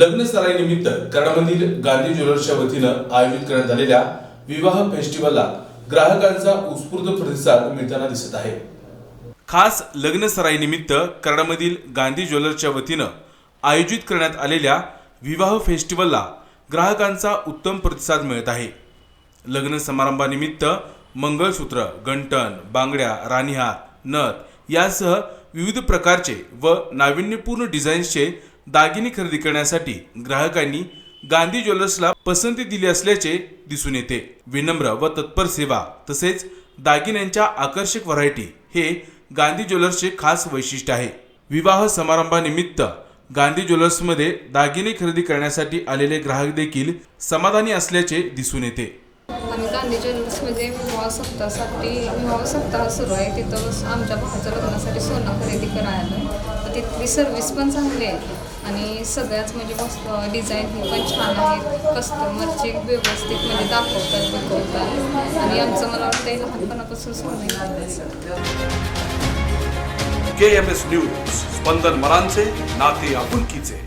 लग्न सराईनिमित्त कराडमधील गांधी ज्वेलर्सच्या वतीनं आयोजित करण्यात आलेल्या विवाह फेस्टिवलला ग्राहकांचा उत्स्फूर्त प्रतिसाद मिळताना दिसत आहे. खास लग्न सराईनिमित्त कराडमधील गांधी ज्वेलर्सच्या वतीनं आयोजित करण्यात आलेल्या विवाह फेस्टिवलला ग्राहकांचा उत्तम प्रतिसाद मिळत आहे. लग्न समारंभानिमित्त मंगळसूत्र गंटन बांगड्या राणीहार नथ यासह विविध प्रकारचे व नाविन्यपूर्ण डिझाईन्सचे दागिने खरेदी करण्यासाठी ग्राहकांनी गांधी ज्वेलर्सला पसंती दिली असल्याचे दिसून येते. विनम्र व तत्पर सेवा तसेच दागिन्यांच्या आकर्षक व्हरायटी हे गांधी ज्वेलर्सचे खास वैशिष्ट्य आहे. विवाह समारंभानिमित्त गांधी ज्वेलर्समध्ये दागिने खरेदी करण्यासाठी आलेले ग्राहक देखील समाधानी असल्याचे दिसून येते. आम्ही गांधी ज्वेलर्समध्ये विवाह सप्ताहासाठी विवाह सप्ताह सुरू आहे. तिथं आमच्या भावाच्या लग्नासाठी सोनं खरेदी करायला तिथली सर्विस पण चांगली आहे. आणि सगळ्याच म्हणजे मस्त डिझाईन हे पण छान आहेत. कस्टमरचे व्यवस्थित म्हणजे दाखवतात दाखवतात आणि आमचं मला वाटतं लहानपणापासून सोनं आहे. के एम एस न्यूज स्पंदन मरांचे नाते आपुलकीचे.